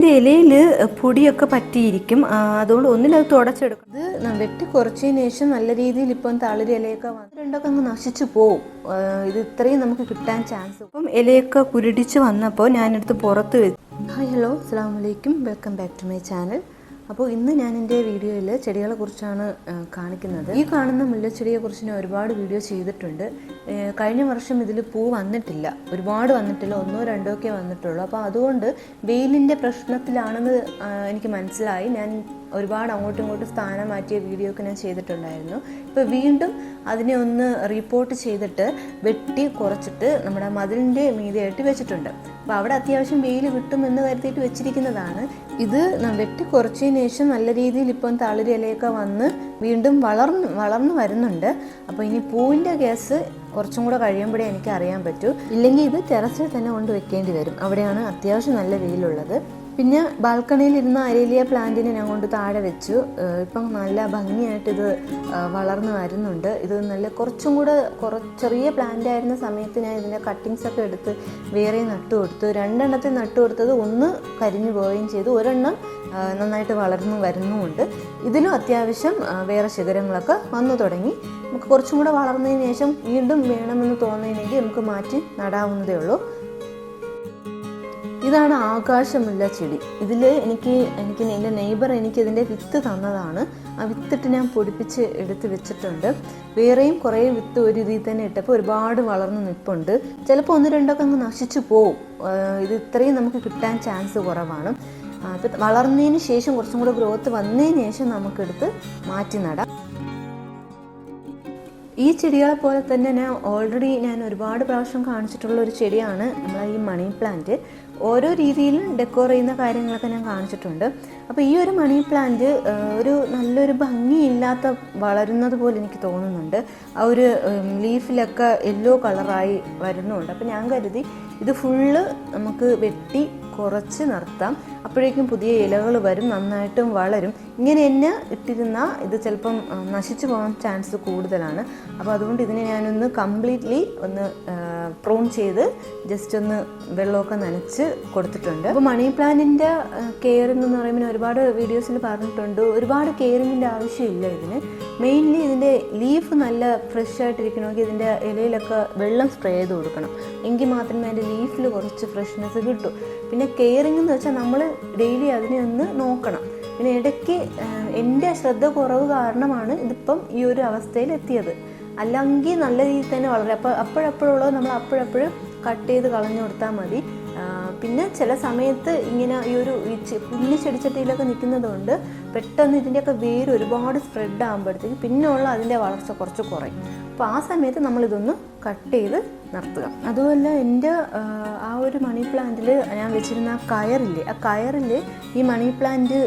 ഇതിന്റെ ഇലയിൽ പൊടിയൊക്കെ പറ്റിയിരിക്കും. അതുകൊണ്ട് ഒന്നിലത് തുടച്ചെടുക്കും ഇത് വെട്ടി കുറച്ചതിന് ശേഷം നല്ല രീതിയിൽ ഇപ്പം തളിരി ഇലയൊക്കെ വന്ന് രണ്ടൊക്കെ അങ്ങ് നശിച്ചു പോവും. ഇത് ഇത്രയും നമുക്ക് കിട്ടാൻ ചാൻസ് ഇപ്പം ഇലയൊക്കെ കുരുടിച്ച് വന്നപ്പോൾ ഞാനെടുത്ത് പുറത്ത് വെച്ചു ഹായ് ഹലോ അസ്സാം വലൈക്കും welcome back to my channel അപ്പോൾ ഇന്ന് ഞാൻ എന്റെ വീഡിയോയിൽ ചെടികളെ കുറിച്ചാണ് കാണിക്കുന്നത്. ഈ കാണുന്ന മുല്ലച്ചെടിയെ കുറിച്ച് ഞാൻ ഒരുപാട് വീഡിയോ ചെയ്തിട്ടുണ്ട്. കഴിഞ്ഞ വർഷം ഇതിൽ പൂ വന്നിട്ടില്ല. ഒരുപാട് വന്നിട്ടില്ല. ഒന്നോ രണ്ടോ ഒക്കെ വന്നിട്ടുള്ളൂ. അപ്പോൾ അതുകൊണ്ട് വെയിലിന്റെ പ്രശ്നത്തിലാണെന്ന് എനിക്ക് മനസ്സിലായി. ഞാൻ ഒരുപാട് അങ്ങോട്ടും ഇങ്ങോട്ടും സ്ഥാനം മാറ്റിയ വീഡിയോ ഒക്കെ ഞാൻ ചെയ്തിട്ടുണ്ടായിരുന്നു. ഇപ്പോൾ വീണ്ടും അതിനെ ഒന്ന് റിപ്പോർട്ട് ചെയ്തിട്ട് വെട്ടി കുറച്ചിട്ട് നമ്മുടെ മതിലിന്റെ മീതിയായിട്ട് വെച്ചിട്ടുണ്ട്. അപ്പോൾ അവിടെ അത്യാവശ്യം വെയിൽ കിട്ടും എന്ന് കരുതിയിട്ട് വെച്ചിരിക്കുന്നതാണ്. ഇത് വെട്ടി കുറച്ചതിന് ശേഷം നല്ല രീതിയിൽ ഇപ്പം തളിരിലയൊക്കെ വന്ന് വീണ്ടും വളർന്ന് വളർന്നു വരുന്നുണ്ട്. അപ്പോൾ ഇനി പൂവിന്റെ കേസ് കുറച്ചും കൂടെ കഴിയുമ്പോഴേ എനിക്ക് അറിയാൻ പറ്റൂ. ഇല്ലെങ്കിൽ ഇത് ടെറസിൽ തന്നെ കൊണ്ട് വെക്കേണ്ടി വരും. അവിടെയാണ് അത്യാവശ്യം നല്ല വെയിലുള്ളത്. പിന്നെ ബാൽക്കണിയിൽ ഇരുന്ന അരേലിയ പ്ലാന്റിനെ ഞാൻ കൊണ്ട് താഴെ വെച്ചു. ഇപ്പം നല്ല ഭംഗിയായിട്ട് ഇത് വളർന്നു വരുന്നുണ്ട്. ഇത് നല്ല കുറച്ചും കൂടെ കുറ ചെറിയ പ്ലാന്റ് ആയിരുന്ന സമയത്ത് ഞാൻ ഇതിന്റെ കട്ടിങ്സ് ഒക്കെ എടുത്ത് വേറെ നട്ടു കൊടുത്തു. രണ്ടെണ്ണത്തിൽ നട്ടു കൊടുത്തത് ഒന്ന് കരിഞ്ഞു പോവുകയും ചെയ്തു. ഒരെണ്ണം നന്നായിട്ട് വളർന്നു വരുന്നുമുണ്ട്. ഇതിലും അത്യാവശ്യം വേറെ ശിഖരങ്ങളൊക്കെ വന്നു തുടങ്ങി. നമുക്ക് കുറച്ചും കൂടെ വളർന്നതിന് ശേഷം വീണ്ടും വേണമെന്ന് തോന്നുന്നതിനെങ്കിൽ നമുക്ക് മാറ്റി നടാവുന്നതേ ഉള്ളൂ. ഇതാണ് ആകാശമുള്ള ചെടി. ഇതിൽ എനിക്ക് എനിക്ക് എന്റെ നെയ്ബർ എനിക്ക് ഇതിന്റെ വിത്ത് തന്നതാണ്. ആ വിത്തിട്ട് ഞാൻ പൊടിപ്പിച്ച് എടുത്ത് വെച്ചിട്ടുണ്ട്. വേറെയും കുറേ വിത്ത് ഒരു രീതി തന്നെ ഇട്ടപ്പോൾ ഒരുപാട് വളർന്ന് നിൽപ്പുണ്ട്. ചിലപ്പോൾ ഒന്ന് രണ്ടൊക്കെ അങ്ങ് നശിച്ചു പോവും. ഇത് ഇത്രയും നമുക്ക് കിട്ടാൻ ചാൻസ് കുറവാണ്. അപ്പം വളർന്നതിന് ശേഷം കുറച്ചും കൂടെ ഗ്രോത്ത് വന്നതിന് ശേഷം നമുക്കെടുത്ത് മാറ്റി നടാം. ഈ ചെടികളെ പോലെ തന്നെ ഞാൻ ഓൾറെഡി ഞാൻ ഒരുപാട് പ്രാവശ്യം കാണിച്ചിട്ടുള്ള ഒരു ചെടിയാണ് നമ്മളെ ഈ മണി പ്ലാന്റ്. ഓരോ രീതിയിലും ഡെക്കോർ ചെയ്യുന്ന കാര്യങ്ങളൊക്കെ ഞാൻ കാണിച്ചിട്ടുണ്ട്. അപ്പോൾ ഈ ഒരു മണി പ്ലാന്റ് ഒരു നല്ലൊരു ഭംഗിയില്ലാത്ത വളരുന്നത് പോലെ എനിക്ക് തോന്നുന്നുണ്ട്. ആ ഒരു ലീഫിലൊക്കെ യെല്ലോ കളറായി വരുന്നുണ്ട്. അപ്പോൾ ഞാൻ കരുതി ഇത് ഫുള്ള് നമുക്ക് വെട്ടി കുറച്ച് നിർത്താം. അപ്പോഴേക്കും പുതിയ ഇലകൾ വരും നന്നായിട്ടും വളരും. ഇങ്ങനെ തന്നെ ഇട്ടിരുന്ന ഇത് ചിലപ്പം നശിച്ചു പോകാൻ ചാൻസ് കൂടുതലാണ്. അപ്പോൾ അതുകൊണ്ട് ഇതിനെ ഞാനൊന്ന് കംപ്ലീറ്റ്ലി ഒന്ന് പ്രൂൺ ചെയ്ത് ജസ്റ്റ് ഒന്ന് വെള്ളമൊക്കെ നനച്ച് കൊടുത്തിട്ടുണ്ട്. അപ്പോൾ മണി പ്ലാന്റിന്റെ കെയറിംഗ് എന്ന് പറയുമ്പോൾ ഒരുപാട് വീഡിയോസിൽ പറഞ്ഞിട്ടുണ്ട്. ഒരുപാട് കെയറിങ്ങിന്റെ ആവശ്യമില്ല ഇതിന്. മെയിൻലി ഇതിന്റെ ലീഫ് നല്ല ഫ്രഷ് ആയിട്ടിരിക്കണമെങ്കിൽ ഇതിന്റെ ഇലയിലൊക്കെ വെള്ളം സ്പ്രേ ചെയ്ത് കൊടുക്കണം. എങ്കിൽ മാത്രമേ അതിന്റെ ലീഫിൽ കുറച്ച് ഫ്രഷ്നെസ് കിട്ടൂ. പിന്നെ കെയറിംഗ് എന്ന് വെച്ചാൽ നമ്മൾ ഡെയിലി അതിനെ ഒന്ന് നോക്കണം. പിന്നെ ഇടയ്ക്ക് എന്റെ ശ്രദ്ധ കുറവ് കാരണമാണ് ഇതിപ്പം ഈ ഒരു അവസ്ഥയിൽ എത്തിയത്. അല്ലെങ്കിൽ നല്ല രീതിയിൽ തന്നെ വളരെ അപ്പോൾ അപ്പോഴപ്പോഴുള്ളത് നമ്മൾ അപ്പോഴപ്പോഴും കട്ട് ചെയ്ത് കളഞ്ഞു കൊടുത്താൽ മതി. പിന്നെ ചില സമയത്ത് ഇങ്ങനെ ഈ ഒരു പുല്ല് ചെടിച്ചട്ടിയിലൊക്കെ നിൽക്കുന്നത് കൊണ്ട് പെട്ടെന്ന് ഇതിന്റെയൊക്കെ വേര് ഒരുപാട് സ്പ്രെഡ് ആകുമ്പോഴത്തേക്ക് പിന്നെ ഉള്ള അതിന്റെ വളർച്ച കുറച്ച് കുറയും. അപ്പോൾ ആ സമയത്ത് നമ്മളിതൊന്ന് കട്ട് ചെയ്ത് നിർത്തുക. അതുപോലെ എന്റെ ആ, ഒരു മണി പ്ലാന്റിൽ ഞാൻ വെച്ചിരുന്ന ആ കയറില്ലേ ആ കയറിൽ ഈ മണി പ്ലാന്റ്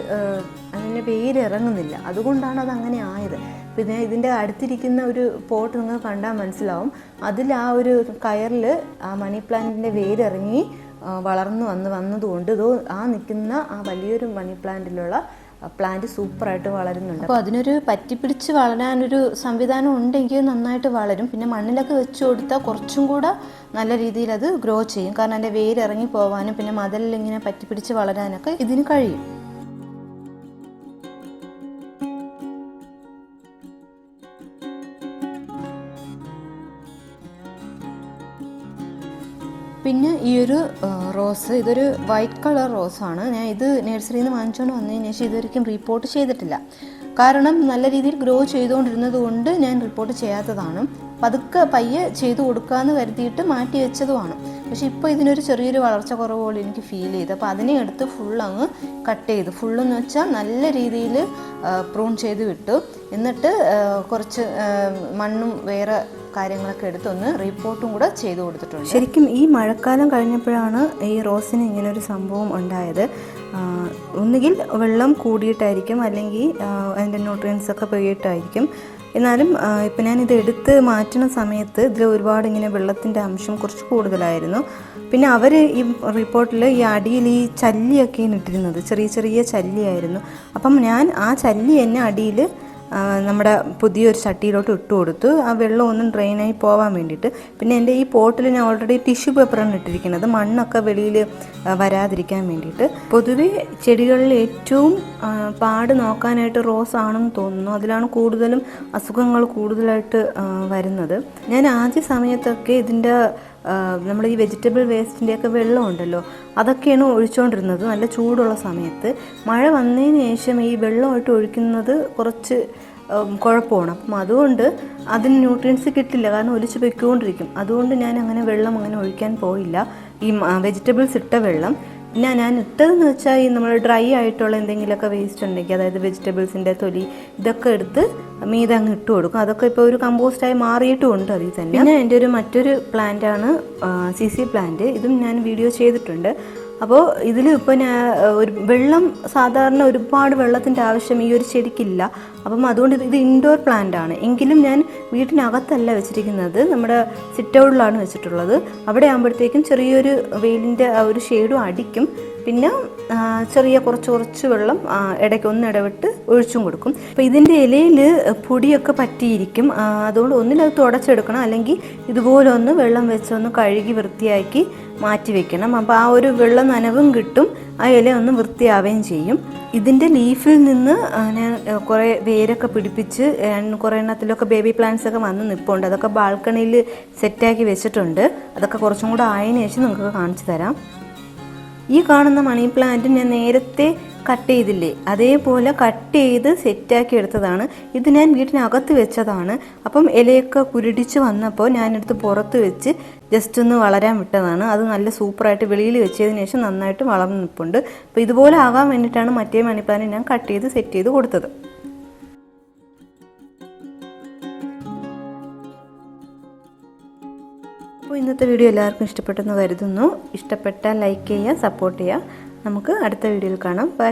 അതിന്റെ വേര് ഇറങ്ങുന്നില്ല. അതുകൊണ്ടാണ് അത് അങ്ങനെ ആയത്. പിന്നെ ഇതിന്റെ അടുത്തിരിക്കുന്ന ഒരു പോട്ട് നിങ്ങൾക്ക് കണ്ടാൽ മനസ്സിലാവും. അതിൽ ആ ഒരു കയറിൽ ആ മണി പ്ലാന്റിന്റെ വേരിറങ്ങി വളർന്നു വന്ന് വന്നതുകൊണ്ട് ഇതോ ആ നിൽക്കുന്ന ആ വലിയൊരു മണി പ്ലാന്റിലുള്ള പ്ലാന്റ് സൂപ്പറായിട്ട് വളരുന്നുണ്ട്. അപ്പോൾ അതിനൊരു പറ്റിപ്പിടിച്ച് വളരാനൊരു സംവിധാനം ഉണ്ടെങ്കിൽ നന്നായിട്ട് വളരും. പിന്നെ മണ്ണിലൊക്കെ വെച്ച് കൊടുത്താൽ കുറച്ചും കൂടെ നല്ല രീതിയിൽ അത് ഗ്രോ ചെയ്യും. കാരണം അതിന്റെ വേര് ഇറങ്ങി പോകാനും പിന്നെ മതിലിൽ ഇങ്ങനെ പറ്റിപ്പിടിച്ച് വളരാനൊക്കെ ഇതിന് കഴിയും. പിന്നെ ഈ ഒരു റോസ് ഇതൊരു വൈറ്റ് കളർ റോസാണ്. ഞാൻ ഇത് നഴ്സറിയിൽ നിന്ന് വാങ്ങിച്ചുകൊണ്ട് വന്നതിന് ശേഷം ഇതുവരെയും റിപ്പോർട്ട് ചെയ്തിട്ടില്ല. കാരണം നല്ല രീതിയിൽ ഗ്രോ ചെയ്തുകൊണ്ടിരുന്നത് കൊണ്ട് ഞാൻ റിപ്പോർട്ട് ചെയ്യാത്തതാണ്. പതുക്കെ പയ്യെ ചെയ്തു കൊടുക്കാമെന്ന് കരുതിയിട്ട് മാറ്റി വെച്ചതുമാണ്. പക്ഷേ ഇപ്പോൾ ഇതിനൊരു ചെറിയൊരു വളർച്ച കുറവ് പോലെ എനിക്ക് ഫീൽ ചെയ്ത്. അപ്പോൾ അതിനെ എടുത്ത് ഫുൾ അങ്ങ് കട്ട് ചെയ്തു. ഫുള്ളെന്ന് വെച്ചാൽ നല്ല രീതിയിൽ പ്രൂൺ ചെയ്ത് വിട്ടു. എന്നിട്ട് കുറച്ച് മണ്ണും വേറെ കാര്യങ്ങളൊക്കെ എടുത്തൊന്ന് റിപ്പോർട്ടും കൂടെ ചെയ്തു കൊടുത്തിട്ടുണ്ട്. ശരിക്കും ഈ മഴക്കാലം കഴിഞ്ഞപ്പോഴാണ് ഈ റോസിന് ഇങ്ങനെ ഒരു സംഭവം ഉണ്ടായത്. ഒന്നുകിൽ വെള്ളം കൂടിയിട്ടായിരിക്കും അല്ലെങ്കിൽ അതിന്റെ ന്യൂട്രിയൻസ് ഒക്കെ പോയിട്ടായിരിക്കും എന്നാലും ഇപ്പം ഞാനിത് എടുത്ത് മാറ്റുന്ന സമയത്ത് ഇതിൽ ഒരുപാട് ഇങ്ങനെ വെള്ളത്തിന്റെ അംശം കുറച്ച് കൂടുതലായിരുന്നു. പിന്നെ അവർ ഈ റിപ്പോർട്ടിൽ ഈ അടിയിൽ ഈ ചല്ലിയൊക്കെയാണ് ഇട്ടിരുന്നത്. ചെറിയ ചെറിയ ചല്ലിയായിരുന്നു. അപ്പം ഞാൻ ആ ചല്ലി എന്നെ അടിയിൽ നമ്മുടെ പുതിയൊരു ചട്ടിയിലോട്ട് ഇട്ട് കൊടുത്തു. ആ വെള്ളം ഒന്നും ഡ്രെയിനായി പോകാൻ വേണ്ടിയിട്ട്. പിന്നെ എന്റെ ഈ പോട്ടിൽ ഞാൻ ഓൾറെഡി ടിഷ്യൂ പേപ്പറാണ് ഇട്ടിരിക്കുന്നത്. മണ്ണൊക്കെ വെളിയിൽ വരാതിരിക്കാൻ വേണ്ടിയിട്ട്. പൊതുവേ ചെടികളിൽ ഏറ്റവും പാട് നോക്കാനായിട്ട് റോസ് ആണെന്ന് തോന്നുന്നു. അതിലാണ് കൂടുതലും അസുഖങ്ങൾ കൂടുതലായിട്ട് വരുന്നത്. ഞാൻ ആദ്യ സമയത്തൊക്കെ ഇതിന്റെ നമ്മൾ ഈ വെജിറ്റബിൾ വേസ്റ്റിന്റെയൊക്കെ വെള്ളം ഉണ്ടല്ലോ അതൊക്കെയാണ് ഒഴിച്ചുകൊണ്ടിരുന്നത് നല്ല ചൂടുള്ള സമയത്ത്. മഴ വന്നതിന് ശേഷം ഈ വെള്ളമായിട്ട് ഒഴിക്കുന്നത് കുറച്ച് കുഴപ്പമാണ്. അപ്പം അതുകൊണ്ട് അതിന് ന്യൂട്രിയൻസ് കിട്ടില്ല. കാരണം ഒലിച്ച് പൊയ്ക്കൊണ്ടിരിക്കും. അതുകൊണ്ട് ഞാൻ അങ്ങനെ വെള്ളം അങ്ങനെ ഒഴിക്കാൻ പോയില്ല. ഈ വെജിറ്റബിൾസ് ഇട്ട വെള്ളം. പിന്നെ ഞാൻ ഇട്ടതെന്ന് വെച്ചാൽ ഈ നമ്മൾ ഡ്രൈ ആയിട്ടുള്ള എന്തെങ്കിലുമൊക്കെ വേസ്റ്റ് ഉണ്ടെങ്കിൽ അതായത് വെജിറ്റബിൾസിന്റെ തൊലി ഇതൊക്കെ എടുത്ത് മീതെ അങ്ങ് ഇട്ട് കൊടുക്കും. അതൊക്കെ ഇപ്പോൾ ഒരു കമ്പോസ്റ്റായി മാറിയിട്ടും ഉണ്ട് അതിൽ തന്നെ. പിന്നെ എന്റെ ഒരു മറ്റൊരു പ്ലാന്റ് ആണ് സി സി പ്ലാന്റ് ഇതും ഞാൻ വീഡിയോ ചെയ്തിട്ടുണ്ട്. അപ്പോൾ ഇതിൽ ഇപ്പോൾ ഞാൻ ഒരു വെള്ളം സാധാരണ ഒരുപാട് വെള്ളത്തിന്റെ ആവശ്യം ഈ ഒരു ചെടിക്കില്ല. അപ്പം അതുകൊണ്ട് ഇത് ഇൻഡോർ പ്ലാന്റ് ആണ്. എങ്കിലും ഞാൻ വീട്ടിനകത്തല്ല വെച്ചിരിക്കുന്നത്. നമ്മുടെ സിറ്റൗഡിലാണ് വെച്ചിട്ടുള്ളത്. അവിടെ ആകുമ്പോഴത്തേക്കും ചെറിയൊരു വെയിലിന്റെ ഒരു ഷെയ്ഡും അടിക്കും. പിന്നെ ചെറിയ കുറച്ച് കുറച്ച് വെള്ളം ഇടയ്ക്ക് ഒന്ന് ഇടവിട്ട് ഒഴിച്ചും കൊടുക്കും. അപ്പോൾ ഇതിന്റെ ഇലയിൽ പൊടിയൊക്കെ പറ്റിയിരിക്കും. അതുകൊണ്ട് ഒന്നിലത് തുടച്ചെടുക്കണം. അല്ലെങ്കിൽ ഇതുപോലെ ഒന്ന് വെള്ളം വെച്ചൊന്ന് കഴുകി വൃത്തിയാക്കി മാറ്റി വെക്കണം. അപ്പോൾ ആ ഒരു വെള്ള നനവും കിട്ടും. ആ ഇല ഒന്ന് വൃത്തിയാവുകയും ചെയ്യും. ഇതിന്റെ ലീഫിൽ നിന്ന് ഞാൻ കുറേ വേരൊക്കെ പിടിപ്പിച്ച് കുറേ എണ്ണത്തിലൊക്കെ ബേബി പ്ലാന്റ്സ് ഒക്കെ വന്ന് നിൽപ്പുണ്ട് അതൊക്കെ ബാൽക്കണിയിൽ സെറ്റാക്കി വെച്ചിട്ടുണ്ട്. അതൊക്കെ കുറച്ചും കൂടെ ആയതിനു ശേഷം നിങ്ങൾക്ക് കാണിച്ചു തരാം. ഈ കാണുന്ന മണി പ്ലാന്റ് ഞാൻ നേരത്തെ കട്ട് ചെയ്തില്ലേ? അതേപോലെ കട്ട് ചെയ്ത് സെറ്റാക്കി എടുത്തതാണ്. ഇത് ഞാൻ വീട്ടിനകത്ത് വെച്ചതാണ്. അപ്പം ഇലയൊക്കെ കുരുടിച്ച് വന്നപ്പോൾ ഞാനെടുത്ത് പുറത്ത് വെച്ച് ജസ്റ്റ് ഒന്ന് വളരാൻ വിട്ടതാണ്. അത് നല്ല സൂപ്പറായിട്ട് വെളിയിൽ വെച്ചതിന് ശേഷം നന്നായിട്ട് വളർന്ന് നിൽപ്പുണ്ട് അപ്പോൾ ഇതുപോലെ ആകാൻ വേണ്ടിയിട്ടാണ് മറ്റേ മണി ഞാൻ കട്ട് ചെയ്ത് സെറ്റ് ചെയ്ത് കൊടുത്തത്. അപ്പോൾ ഇന്നത്തെ വീഡിയോ എല്ലാവർക്കും ഇഷ്ടപ്പെട്ടെന്ന് കരുതുന്നു. ഇഷ്ടപ്പെട്ടാൽ ലൈക്ക് ചെയ്യുക സപ്പോർട്ട് ചെയ്യുക. നമുക്ക് അടുത്ത വീഡിയോയിൽ കാണാം. ബൈ.